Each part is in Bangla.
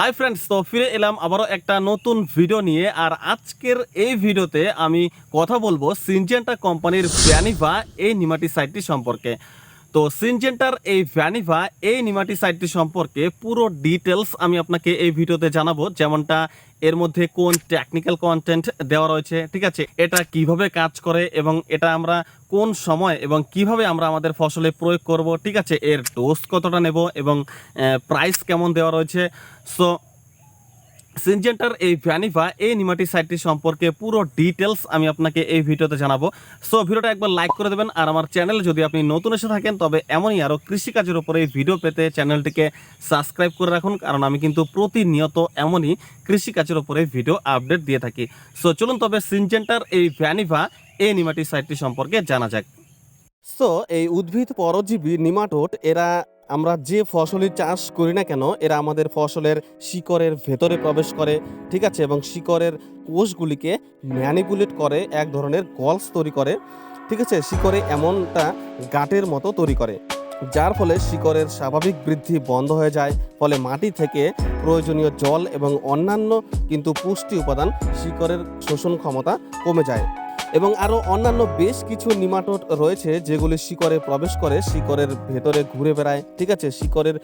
হাই ফ্রেন্ডস তো ফিরে এলাম আবারও একটা নতুন ভিডিও নিয়ে, আর আজকের এই ভিডিওতে আমি কথা বলব সিনজেন্টা কোম্পানির ভ্যানিভা এই নিমাটি সাইটটি সম্পর্কে। তো সিনজেন্টার এই ভ্যানিভা এই নিমাটিসাইডটি সম্পর্কে পুরো ডিটেলস আমি আপনাকে এই ভিডিওতে জানাব। যেমনটা এর মধ্যে কোন টেকনিক্যাল কন্টেন্ট দেওয়া রয়েছে, ঠিক আছে? এটা কীভাবে কাজ করে এবং এটা আমরা কোন সময় এবং কীভাবে আমরা আমাদের ফসলে প্রয়োগ করব, ঠিক আছে? এর ডোজ কতটা নেব এবং প্রাইস কেমন দেওয়া রয়েছে? সো সিনজেন্টার এই ভ্যানিভা এই নিমাটিসাইডটি সম্পর্কে পুরো ডিটেলস আমি আপনাকে এই ভিডিওতে জানাব। সো ভিডিওটা একবার লাইক করে দেবেন আর আমার চ্যানেল যদি আপনি নতুন এসে থাকেন, তবে এমনই আরও কৃষিকাজের উপরে এই ভিডিও পেতে চ্যানেলটিকে সাবস্ক্রাইব করে রাখুন, কারণ আমি কিন্তু প্রতিনিয়ত এমনই কৃষিকাজের উপরে ভিডিও আপডেট দিয়ে থাকি। সো চলুন তবে সিনজেন্টার এই ভ্যানিভা এই নিমাটিসাইডটি সম্পর্কে জানা যাক। সো এই উদ্ভিদ পরজীবী নিমাটোড, এরা আমরা যে ফসলই চাষ করি না কেন, এরা আমাদের ফসলের শিকড়ের ভেতরে প্রবেশ করে, ঠিক আছে? এবং শিকড়ের কোষগুলিকে ম্যানিপুলেট করে, এক ধরনের গলস তৈরি করে, ঠিক আছে? শিকড়ে এমনটা গাটের মতো তৈরি করে, যার ফলে শিকড়ের স্বাভাবিক বৃদ্ধি বন্ধ হয়ে যায়। ফলে মাটি থেকে প্রয়োজনীয় জল এবং অন্যান্য কিন্তু পুষ্টি উপাদান শিকড়ের শোষণ ক্ষমতা কমে যায়। এবং আরও অন্যান্য বেশ কিছু নিমাটোড রয়েছে যেগুলি শিকরে প্রবেশ করে শিকরের ভেতরে ঘুরে বেড়ায়, ঠিক আছে? শিকরের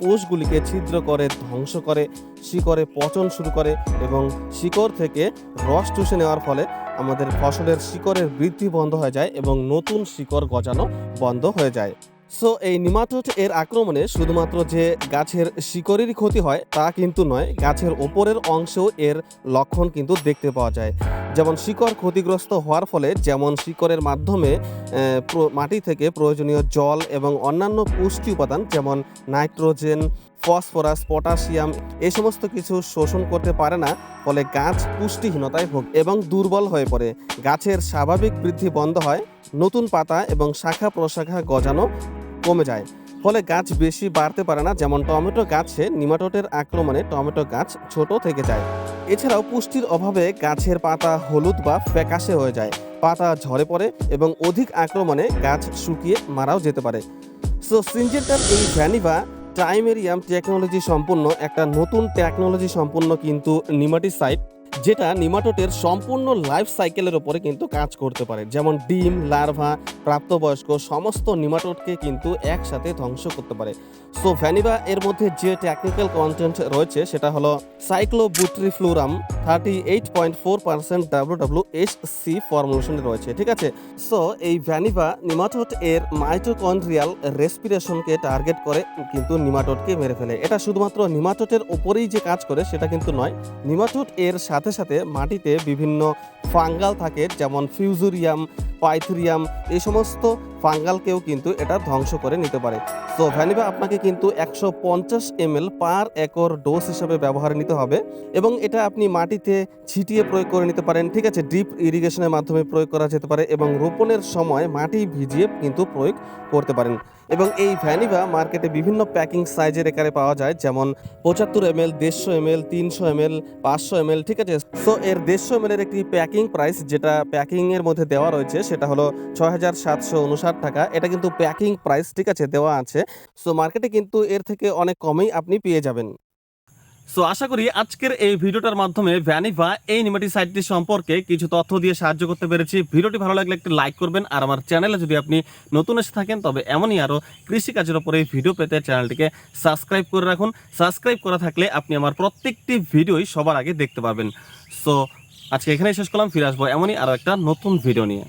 কোষগুলিকে ছিদ্র করে, ধ্বংস করে শিকরে পচন শুরু করে এবং শিকড় থেকে রস চুষে নেওয়ার ফলে আমাদের ফসলের শিকরের বৃদ্ধি বন্ধ হয়ে যায় এবং নতুন শিকড় গজানো বন্ধ হয়ে যায়। সো এই নিমাটোড এর আক্রমণে শুধুমাত্র যে গাছের শিকড়েরই ক্ষতি হয়, তা কিন্তু নয়, গাছের ওপরের অংশেও এর লক্ষণ কিন্তু দেখতে পাওয়া যায়। যেমন শিকড় ক্ষতিগ্রস্ত হওয়ার ফলে, যেমন শিকড়ের মাধ্যমে মাটি থেকে প্রয়োজনীয় জল এবং অন্যান্য পুষ্টি উপাদান, যেমন নাইট্রোজেন, ফসফরাস, পটাশিয়াম এই সমস্ত কিছু শোষণ করতে পারে না, ফলে গাছ পুষ্টিহীনতায় ভোগ এবং দুর্বল হয়ে পড়ে। গাছের স্বাভাবিক বৃদ্ধি বন্ধ হয়, নতুন পাতা এবং শাখা প্রশাখা গজানো কমে যায়। ফলে গাছ বেশি বাড়তে পারে না, যেমন টমেটো গাছে নিমাটোটের আক্রমণে টমেটো গাছ ছোট থেকে যায়। এছাড়াও পুষ্টির অভাবে গাছের পাতা হলুদ বা ফ্যাকাশে হয়ে যায়। পাতা ঝরে পড়ে এবং অধিক আক্রমণে গাছ শুকিয়ে মারাও যেতে পারে। সো সিনজেন্টার এই ভ্যানিভা টাইমেরিয়াম টেকনোলজি সম্পূর্ণ একটা নতুন টেকনোলজি সম্পূর্ণ কিন্তু নিমাটিসাইড যেটা নিমাটোটের সম্পূর্ণ লাইফ সাইকেলের ওপরে কিন্তু কাজ করতে পারে। যেমন ডিম, লার্ভা, প্রাপ্তবয়স্ক, সমস্ত নিমাটোটকে কিন্তু একসাথে ধ্বংস করতে পারে। সো ভ্যানিভা এর মধ্যে যে টেকনিক্যাল কন্টেন্ট রয়েছে, সেটা হলো cyclobutrifluram thirty eight point four percent W S C ফর্মুলেশনে রয়েছে, ঠিক আছে? সো এই ভ্যানিভা নিমাটোড এর মাইটোকন্ড্রিয়াল রেসপিরেশনকে টার্গেট করে, কিন্তু নিমাটোডকে মেরে ফেলে। এটা শুধুমাত্র নিমাটোটের ওপরেই যে কাজ করে, সেটা কিন্তু নয়। নিমাটোড এর সাথে সাথে মাটিতে বিভিন্ন ফাঙ্গাল থাকে, যেমন ফিউজুরিয়াম পাইথুরিয়াম, এই সমস্ত ফাঙ্গালকেও কিন্তু এটা ধ্বংস করে নিতে পারে। সো ভ্যানিভা আপনাকে কিন্তু একশো পঞ্চাশ এম পার একর ডোজ হিসেবে ব্যবহারে নিতে হবে এবং এটা আপনি মাটিতে ছিটিয়ে প্রয়োগ করে নিতে পারেন। ঠিক আছে, ড্রিপ ইরিগেশনের মাধ্যমে প্রয়োগ করা যেতে পারে এবং রোপণের সময় মাটি ভিজিয়ে কিন্তু প্রয়োগ করতে পারেন। এবং এই ভ্যানিভা মার্কেটে বিভিন্ন প্যাকিং সাইজের একারে পাওয়া যায়, যেমন পঁচাত্তর এম এল দেড়শো এম এল তিনশো এম এল পাঁচশো এম এল ঠিক আছে? সো এর দেড়শো এম এর একটি প্যাকিং প্রাইস যেটা প্যাকিংয়ের মধ্যে দেওয়া রয়েছে সেটা হলো ছয় হাজার সাতশো উনষাট টাকা। এটা কিন্তু প্যাকিং প্রাইস ঠিক আছে, দেওয়া আছে। সো মার্কেটে কিন্তু এর থেকে অনেক কমেই আপনি পেয়ে যাবেন। সো আশা করি আজকের এই ভিডিওটার মাধ্যমে ভ্যানিভা এই নিমাটিসাইডটি সম্পর্কে কিছু তথ্য দিয়ে সাহায্য করতে পেরেছি। ভিডিওটি ভালো লাগলে একটি লাইক করবেন। আর আমার চ্যানেলে যদি আপনি নতুন এসে থাকেন, তবে এমনই আরও কৃষিকাজের উপরে ভিডিও পেতে চ্যানেলটিকে সাবস্ক্রাইব করে রাখুন। সাবস্ক্রাইব করা থাকলে আপনি আমার প্রত্যেকটি ভিডিওই সবার আগে দেখতে পাবেন সো আজকে এখানেই শেষ করলাম। ফিরে আসব এমনই আরও একটা নতুন ভিডিও নিয়ে।